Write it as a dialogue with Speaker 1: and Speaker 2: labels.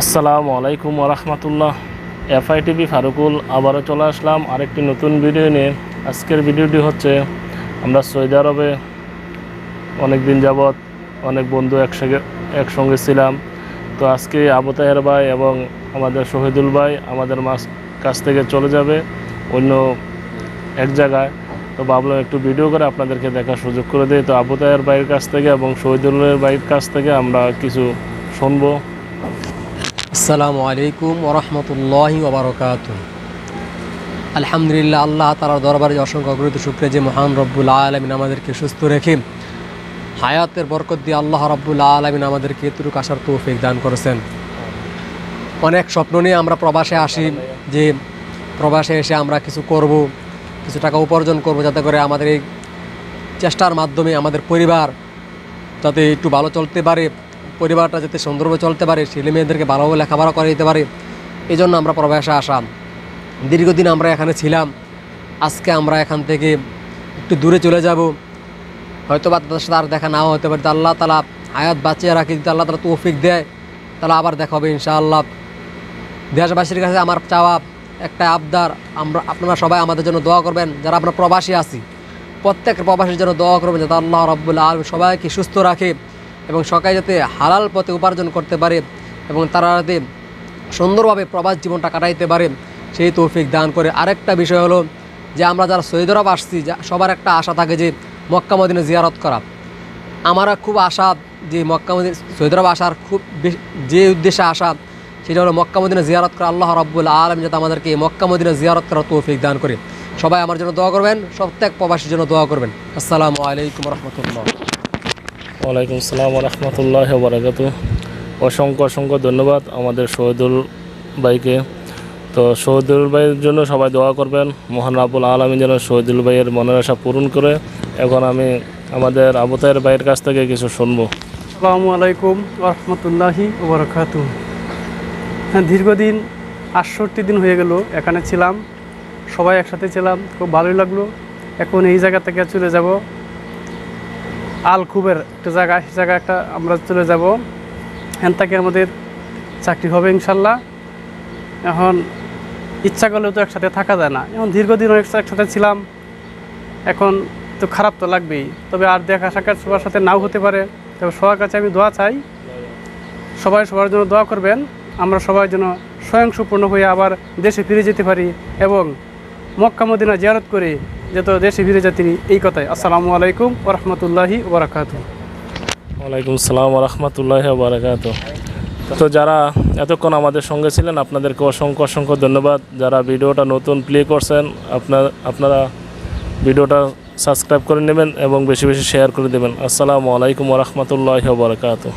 Speaker 1: আসসালামু আলাইকুম ওরহমতুল্লাহ। এফআই টিভি ফারুকুল, আবারও চলে আসলাম আরেকটি নতুন ভিডিও নিয়ে। আজকের ভিডিওটি হচ্ছে, আমরা সৌদি আরবে অনেক দিন যাবৎ অনেক বন্ধু একসঙ্গে একসঙ্গে ছিলাম। তো আজকে আবু তাহের ভাই এবং আমাদের শহীদুল ভাই আমাদের মাস, কাছ থেকে চলে যাবে অন্য এক জায়গায়। তো ভাবলাম একটু ভিডিও করে আপনাদেরকে দেখার সুযোগ করে দিই। তো আবু তাহের ভাইয়ের কাছ থেকে এবং শহীদুলের ভাইয়ের কাছ থেকে আমরা কিছু শুনব।
Speaker 2: আসসালামু আলাইকুম ওরহমতুল্লাহি ওবরকাত আলহামদুলিল্লাহ, আল্লাহ তালার দরবারে অসংখ্য অগ্রত শুক্রে যে মহান রব্বুল আলমিন আমাদেরকে সুস্থ রেখে হায়াতের বরকত দিয়ে আল্লাহ রব্বুল আলমিন আমাদেরকে এতটুকু আসার তৌফিক দান করেছেন। অনেক স্বপ্ন নিয়ে আমরা প্রবাসে আসি যে প্রবাসে এসে আমরা কিছু করব, কিছু টাকা উপার্জন করব যাতে করে আমাদের এই চেষ্টার মাধ্যমে আমাদের পরিবার যাতে একটু ভালো চলতে পারে। পরিবারটা যাতে সুন্দরভাবে চলতে পারে, ছেলে মেয়েদেরকে ভালোভাবে লেখাপড়া করে দিতে পারে এই জন্য আমরা প্রবাসে আসা। দীর্ঘদিন আমরা এখানে ছিলাম, আজকে আমরা এখান থেকে একটু দূরে চলে যাব। হয়তো বা তাদের সাথে আর দেখা নাও হতে পারে। আল্লাহ তালা আয়াত বাঁচিয়ে রাখি, যদি আল্লাহ তালা তৌফিক দেয়, তাহলে আবার দেখা হবে ইনশাআল্লাহ। দেশবাসীর কাছে আমার চাওয়া একটা আবদার, আমরা, আপনারা সবাই আমাদের জন্য দোয়া করবেন, যারা আমরা প্রবাসী আছি। প্রত্যেক প্রবাসীর জন্য দোয়া করবেন, যাতে আল্লাহ রব্বুল্লাহ আলম সবাইকে সুস্থ রাখে। এবং সবাই যাতে হালাল পথে উপার্জন করতে পারে এবং তারা যাতে সুন্দরভাবে প্রবাস জীবনটা কাটাইতে পারে, সেই তৌফিক দান করে। আরেকটা বিষয় হলো যে আমরা যারা সৈয়দ আরব আসছি, যা- সবার একটা আশা থাকে যে মক্কা মদিনে জিয়ারত করা। আমারা খুব আশা যে মক্কা মদিনা, সৈয়দ আরব আসার খুব যে উদ্দেশ্যে আসা, সেটা হলো মক্কা মদিনা জিয়ারত করা। আল্লাহ রব্বুল আলম যাতে আমাদেরকে এই মক্কা মদিনা জিয়ারত করার তৌফিক দান করে। সবাই আমার জন্য দোয়া করবেন, প্রত্যেক প্রবাসীর জন্য দোয়া করবেন। আসসালামু আলাইকুম রহমতুল্লাহ।
Speaker 1: ওয়ালাইকুম আসসালাম রহমতুল্লাহ বারাকাত অসংখ্য অসংখ্য ধন্যবাদ আমাদের শহীদুল ভাইকে। তো শহীদুল ভাইয়ের জন্য সবাই দোয়া করবেন। মহান আবুল আলমী যেন শহীদুল ভাইয়ের মনের আশা পূরণ করে। এখন আমি আমাদের আবুতায়ের ভাইয়ের কাছ থেকে কিছু শুনব।
Speaker 3: আসসালামু আলাইকুম রহমতুল্লাহি ওবরাকাতু হ্যাঁ দীর্ঘদিন আটষট্টি দিন হয়ে গেল, এখানে ছিলাম। সবাই একসাথে ছিলাম, খুব ভালোই লাগল। এখন এই জায়গা থেকে চলে যাব। আল খুবের একটা জায়গা, সে জায়গা একটা আমরা চলে যাব। এখান থেকে আমাদের চাকরি হবে ইনশাল্লাহ। এখন ইচ্ছা করলেও তো একসাথে থাকা যায় না। এখন দীর্ঘদিন একসাথে ছিলাম, এখন তো খারাপ তো লাগবেই। তবে আর দেখা সাক্ষাৎ সবার সাথে নাও হতে পারে। তবে সবার কাছে আমি দোয়া চাই, সবাই সবার জন্য দোয়া করবেন। আমরা সবাই যেন স্বয়ংসম্পূর্ণ হয়ে আবার দেশে ফিরে যেতে পারি এবং মক্কা মদিনা জিয়ারত করে যত দেশে ফিরে যেতে এই কথায় আসসালামু আলাইকুম ওরহমতুল্লাহি ওবরাকাতু
Speaker 1: ওয়ালাইকুম সালাম রহমতুল্লাহ বারাকাত তো যারা এতক্ষণ আমাদের সঙ্গে ছিলেন, আপনাদেরকে অসংখ্য অসংখ্য ধন্যবাদ। যারা ভিডিওটা নতুন প্লে করছেন আপনার আপনারা ভিডিওটা সাবস্ক্রাইব করে নেবেন এবং বেশি বেশি শেয়ার করে দেবেন। আসসালামু আলাইকুম রহমতুল্লাহ বারাকাতু